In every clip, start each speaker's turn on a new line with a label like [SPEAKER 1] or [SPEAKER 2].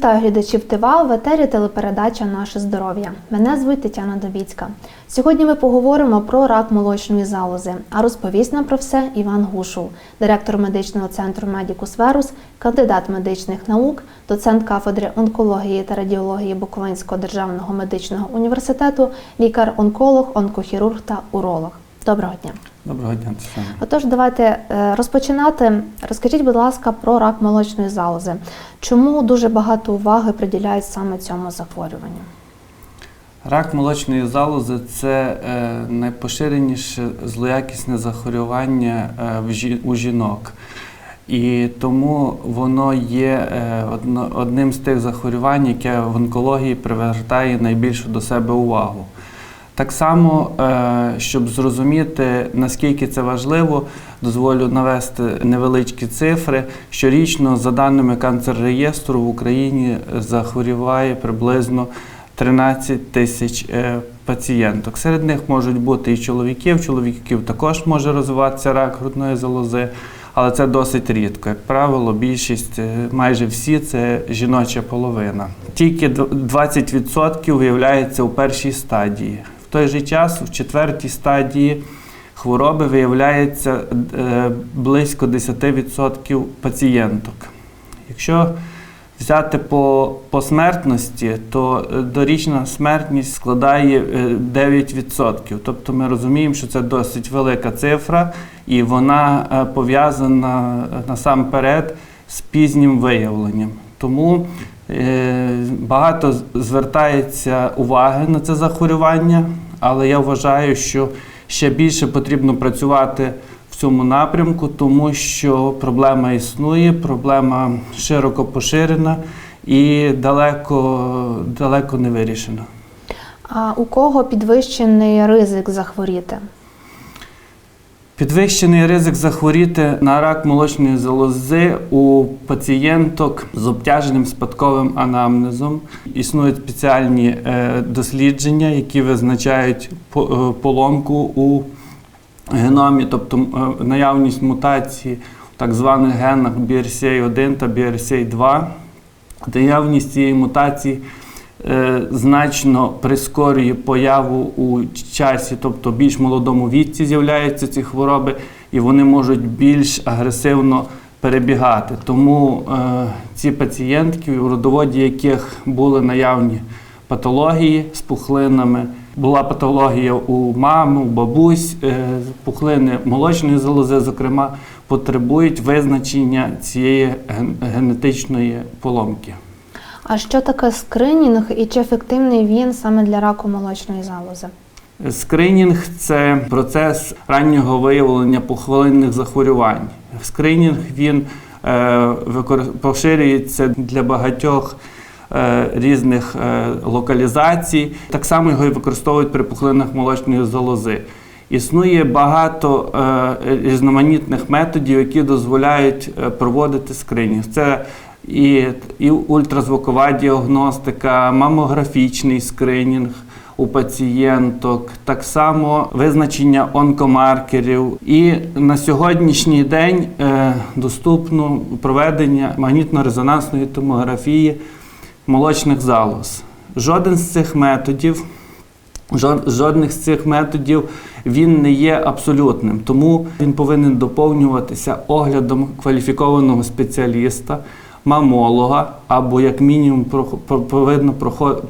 [SPEAKER 1] Вітаю глядачів ТВА в етері телепередача Наше здоров'я. Мене звуть Тетяна Добіцька. Сьогодні ми поговоримо про рак молочної залози. А розповість нам про все Іван Гушул, директор медичного центру Медікус Верус, кандидат медичних наук, доцент кафедри онкології та радіології Буковинського державного медичного університету, лікар-онколог, онкохірург та уролог. Доброго дня.
[SPEAKER 2] Доброго дня,
[SPEAKER 1] Отож, давайте е, розпочинати. Розкажіть, будь ласка, про рак молочної залози. Чому дуже багато уваги приділяють саме цьому захворюванню?
[SPEAKER 2] Рак молочної залози це е, найпоширеніше злоякісне захворювання е, у жінок. І тому воно є одним з тих захворювань, яке в онкології привертає найбільшу до себе увагу. Так само, е, щоб зрозуміти, наскільки це важливо, дозволю навести невеличкі цифри. Щорічно, за даними канцер-реєстру, в Україні захворіває приблизно 13 тисяч е, пацієнток. Серед них можуть бути і чоловіки, в чоловіків також може розвиватися рак грудної залози, але це досить рідко. Як правило, більшість, е, майже всі це жіноча половина. Тільки дв- 20% виявляється у першій стадії. Той же час, в четвертій стадії хвороби виявляється е, близько 10% пацієнток. Якщо взяти по, по смертності, то е, дорічна смертність складає е, 9%. Тобто ми розуміємо, що це досить велика цифра, і вона е, пов'язана е, насамперед з пізнім виявленням. Тому е, багато звертається уваги на це захворювання, але я вважаю, що ще більше потрібно працювати в цьому напрямку, тому що проблема існує, проблема широко поширена і далеко, далеко не вирішена.
[SPEAKER 1] А у кого підвищений ризик захворіти?
[SPEAKER 2] Підвищений ризик захворіти на рак молочної залози у пацієнток з обтяженим спадковим анамнезом. Існують спеціальні е, дослідження, які визначають е, поломку у геномі, тобто е, наявність мутації в так званих генах BRCA1 та BRCA2. Наявність цієї мутації значно прискорює появу у часі, тобто більш молодому віці з'являються ці хвороби, і вони можуть більш агресивно перебігати. Тому е, ці пацієнтки, у родоводі яких були наявні патології з пухлинами, була патологія у мами, у бабусь, е, пухлини молочної залози, зокрема, потребують визначення цієї ген- генетичної поломки.
[SPEAKER 1] А що таке скринінг і чи ефективний він саме для раку молочної залози?
[SPEAKER 2] Скринінг це процес раннього виявлення пухлинних захворювань. Скринінг він е, поширюється для багатьох е, різних е, локалізацій. Так само його і використовують при пухлинах молочної залози. Існує багато е, різноманітних методів, які дозволяють проводити скринінг. Це і, і ультразвукова діагностика, мамографічний скринінг у пацієнток, так само визначення онкомаркерів. І на сьогоднішній день е, доступно проведення магнітно-резонансної томографії молочних залоз. Жоден з цих методів Жодних з цих методів він не є абсолютним, тому він повинен доповнюватися оглядом кваліфікованого спеціаліста, мамолога, або як мінімум повинно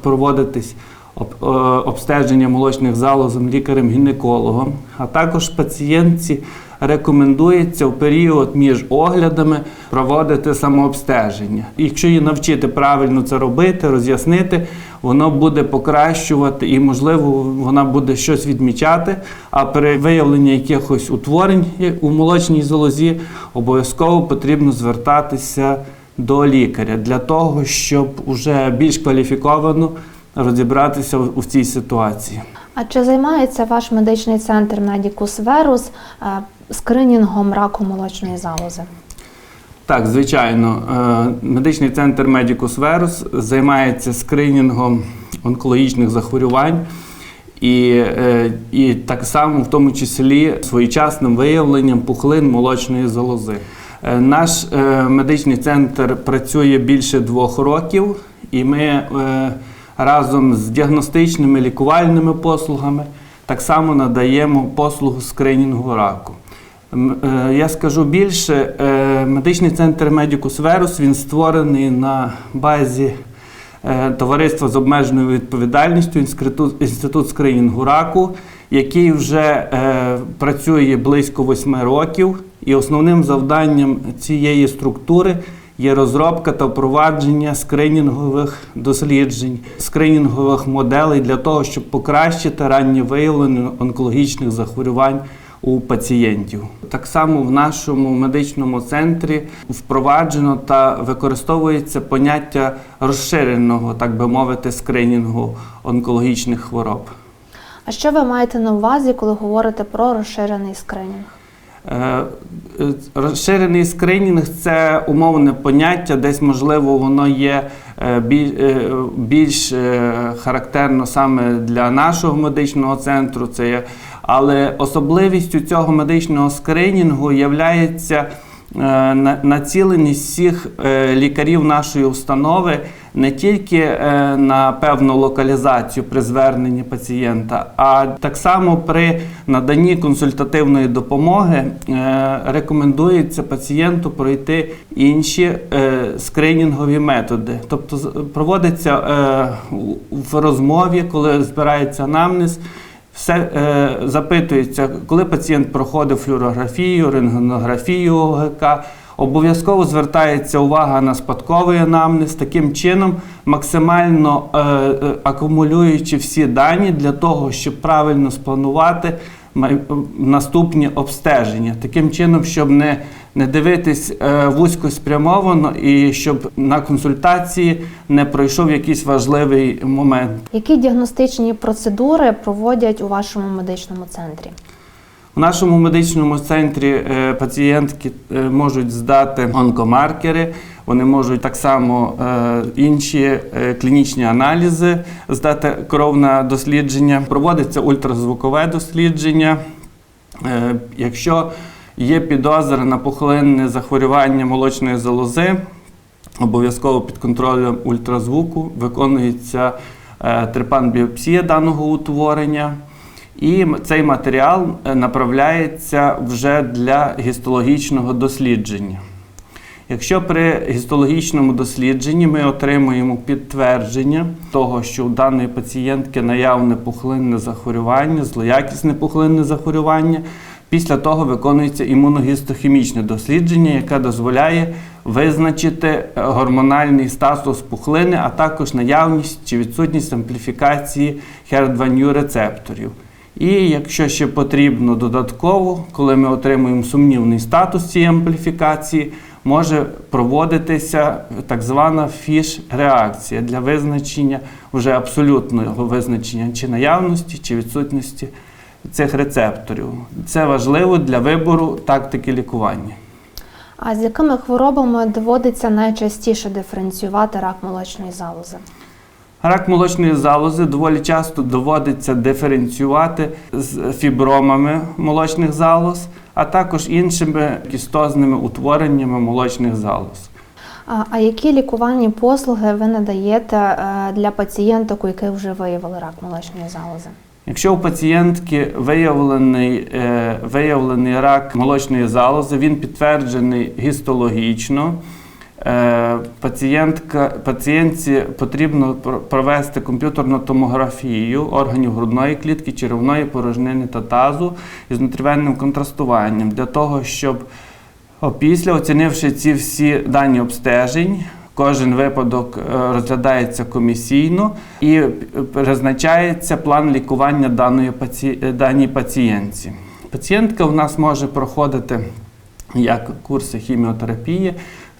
[SPEAKER 2] проводитись е, обстеження молочних залозом лікарем-гінекологом, а також пацієнтці рекомендується в період між оглядами проводити самообстеження. Якщо її навчити правильно це робити, роз'яснити, воно буде покращувати і, можливо, вона буде щось відмічати. А при виявленні якихось утворень у молочній залозі обов'язково потрібно звертатися до лікаря для того, щоб уже більш кваліфіковано розібратися в цій ситуації.
[SPEAKER 1] А чи займається ваш медичний центр Медікус Верус скринінгом раку молочної залози?
[SPEAKER 2] Так, звичайно, Е, медичний центр Medicus Verus займається скринінгом онкологічних захворювань. І, е, і так само, в тому числі, своєчасним виявленням пухлин молочної залози. Е, Наш е, медичний центр працює більше двох років, і ми е, разом з діагностичними лікувальними послугами так само надаємо послугу скринінгу раку. Я скажу більше, медичний центр Medicus Verus він створений на базі товариства з обмеженою відповідальністю інститут скринінгу раку, який вже е, працює близько восьми років. І основним завданням цієї структури є розробка та впровадження скринінгових досліджень, скринінгових моделей для того, щоб покращити раннє виявлення онкологічних захворювань у пацієнтів. Так само в нашому медичному центрі впроваджено та використовується поняття розширеного, так би мовити, скринінгу онкологічних хвороб.
[SPEAKER 1] Що ви маєте на увазі, коли говорите про розширений скринінг?
[SPEAKER 2] Е, е, Розширений скринінг це умовне поняття, десь можливо воно є е, біль- більш характерно саме для нашого медичного центру. Це є, але особливістю цього медичного скринінгу на- націленість всіх е, лікарів нашої установи не тільки е, на певну локалізацію при зверненні пацієнта, а так само при наданні консультативної допомоги е, рекомендується пацієнту пройти інші е, скринінгові методи. Тобто проводиться е, в розмові, коли збирається анамнез, все е, запитується, коли пацієнт проходив флюорографію, рентгенографію ОГК. Обов'язково звертається увага на спадковий анамнез, таким чином максимально е, е, акумулюючи всі дані для того, щоб правильно спланувати наступні обстеження. Таким чином, щоб не, не дивитись е, вузько спрямовано і щоб на консультації не пройшов якийсь важливий момент.
[SPEAKER 1] Які діагностичні процедури проводять у вашому медичному центрі?
[SPEAKER 2] У нашому медичному центрі е, пацієнтки е, можуть здати онкомаркери, вони можуть так само інші клінічні аналізи здати кров на дослідження. Проводиться ультразвукове дослідження. Якщо є підозра на пухлинне захворювання молочної залози, обов'язково під контролем ультразвуку виконується е, трепан-біопсія даного утворення. І цей матеріал е, направляється вже для гістологічного дослідження. Якщо при гістологічному дослідженні ми отримуємо підтвердження того, що у даної пацієнтки наявне пухлинне захворювання, злоякісне пухлинне захворювання, після того виконується імуногістохімічне дослідження, яке дозволяє визначити е, гормональний статус пухлини, а також наявність чи відсутність ампліфікації HER2 рецепторів. І якщо ще потрібно додатково, коли ми отримуємо сумнівний статус цієї ампліфікації, може проводитися так звана фіш-реакція для визначення вже абсолютного визначення чи наявності, чи відсутності цих рецепторів. Це важливо для вибору тактики лікування.
[SPEAKER 1] А з якими хворобами доводиться найчастіше диференціювати рак молочної залози?
[SPEAKER 2] Рак молочної залози доволі часто доводиться диференціювати з фібромами молочних залоз, а також іншими кістозними утвореннями молочних залоз.
[SPEAKER 1] А, які лікувальні послуги ви надаєте е, для пацієнток, у яких вже виявили рак молочної залози?
[SPEAKER 2] Якщо у пацієнтки виявлений, е, виявлений рак молочної залози, він підтверджений гістологічно. Е, пацієнтка, пацієнтці потрібно провести комп'ютерну томографію органів грудної клітки, черевної порожнини та тазу із внутрівенним контрастуванням для того, щоб опісля, оцінивши ці всі дані обстежень, кожен випадок е, розглядається комісійно і призначається план лікування даної паці... даній пацієнтці. Пацієнтка у нас може проходити як курси хіміотерапії,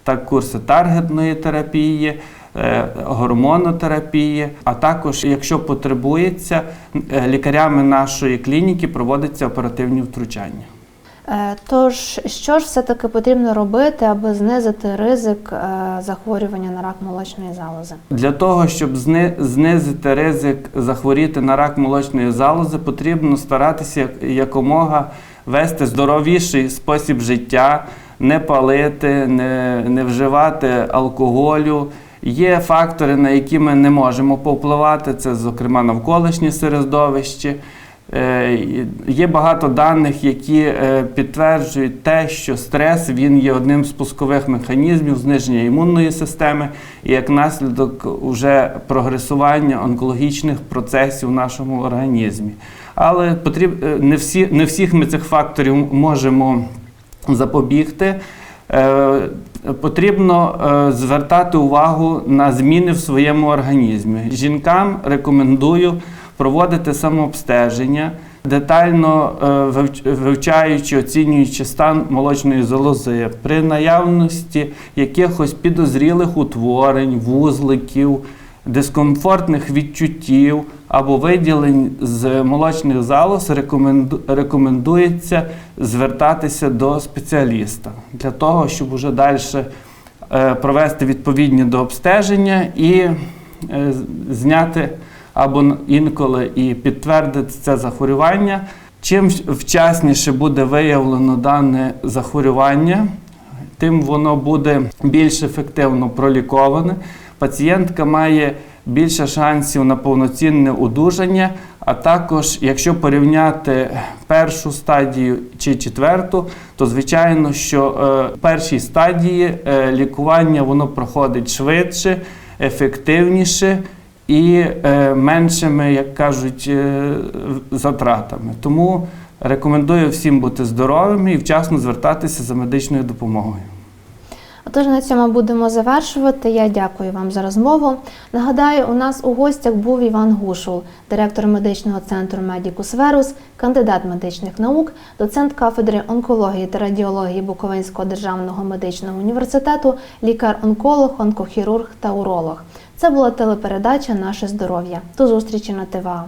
[SPEAKER 2] так курси таргетної терапії, е, гормонотерапії, а також, якщо потребується, е, лікарями нашої клініки проводяться оперативні втручання.
[SPEAKER 1] Е, Тож, що ж все-таки потрібно робити, аби знизити ризик е, захворювання на рак молочної залози?
[SPEAKER 2] Для того, щоб зни- знизити ризик захворіти на рак молочної залози, потрібно старатися як- якомога вести здоровіший спосіб життя, не палити, не, не вживати алкоголю. Є фактори, на які ми не можемо повпливати, це, зокрема, навколишнє середовище. Е, Є багато даних, які е, підтверджують те, що стрес він є одним з пускових механізмів зниження імунної системи і як наслідок уже прогресування онкологічних процесів в нашому організмі. Але потріб, е, не, всі, не всіх ми цих факторів можемо запобігти. Потрібно звертати увагу на зміни в своєму організмі. Жінкам рекомендую проводити самообстеження, детально е, вивчаючи, оцінюючи стан молочної залози при наявності якихось підозрілих утворень, вузликів, дискомфортних відчуттів або виділень з молочних залоз рекомендується звертатися до спеціаліста для того, щоб уже далі е, провести відповідні до обстеження і е, зняти або інколи і підтвердити це захворювання. Чим вчасніше буде виявлено дане захворювання, тим воно буде більш ефективно проліковане. Пацієнтка має більше шансів на повноцінне одужання, а також, якщо порівняти першу стадію чи четверту, то звичайно, що е, в першій стадії е, лікування воно проходить швидше, ефективніше і е, меншими, як кажуть, е, затратами. Тому рекомендую всім бути здоровими і вчасно звертатися за медичною допомогою.
[SPEAKER 1] Отож, на цьому будемо завершувати. Я дякую вам за розмову. Нагадаю, у нас у гостях був Іван Гушул, директор медичного центру Медікус Верус, кандидат медичних наук, доцент кафедри онкології та радіології Буковинського державного медичного університету, лікар-онколог, онкохірург та уролог. Це була телепередача Наше здоров'я. До зустрічі на ТВА.